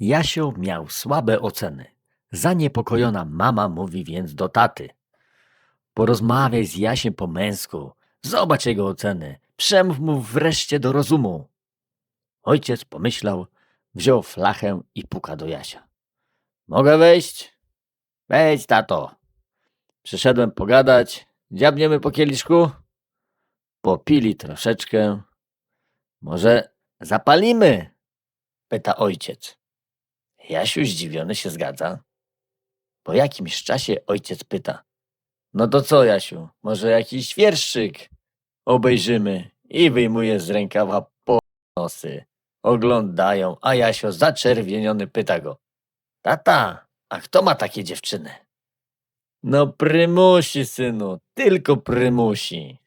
Jasio miał słabe oceny. Zaniepokojona mama mówi więc do taty. Porozmawiaj z Jasiem po męsku. Zobacz jego oceny. Przemów mu wreszcie do rozumu. Ojciec pomyślał, wziął flachę i puka do Jasia. Mogę wejść? Wejdź, tato. Przyszedłem pogadać. Dziabniemy po kieliszku? Popili troszeczkę. Może zapalimy? Pyta ojciec. Jasiu zdziwiony się zgadza. Po jakimś czasie ojciec pyta. No to co, Jasiu? Może jakiś wierszyk obejrzymy? I wyjmuje z rękawa nosy. Oglądają, a Jasio zaczerwieniony pyta go. Tata, a kto ma takie dziewczyny? No prymusi, synu, tylko prymusi.